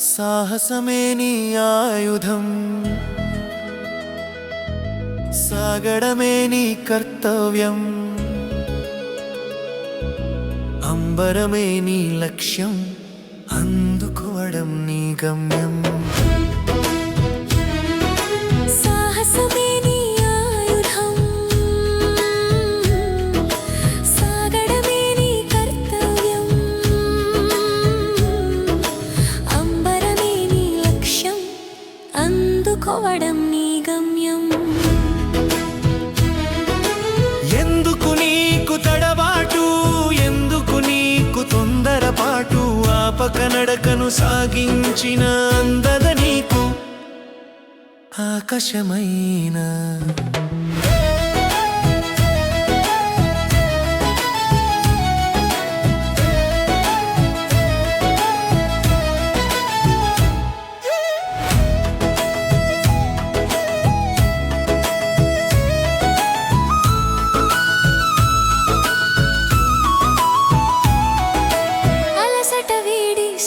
సాహసమే నీ ఆయుధం. సాగడమే నీ కర్తవ్యం. అంబరమే నీ లక్ష్యం. అందుకోవడం నీ గమ్యం. గమ్యం ఎందుకు నీకు తడబాటు? ఎందుకు నీకు తొందరపాటు? ఆపక నడకను సాగించిన అందద నీకు ఆకాశమైన?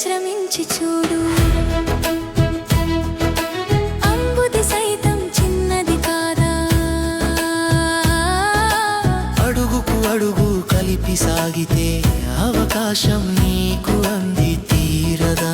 శ్రమించి చూడు. అంబుది సైతం చిన్నది కాదా? అడుగుకు అడుగు కలిపి సాగితే అవకాశం నీకు అంది తీరదా?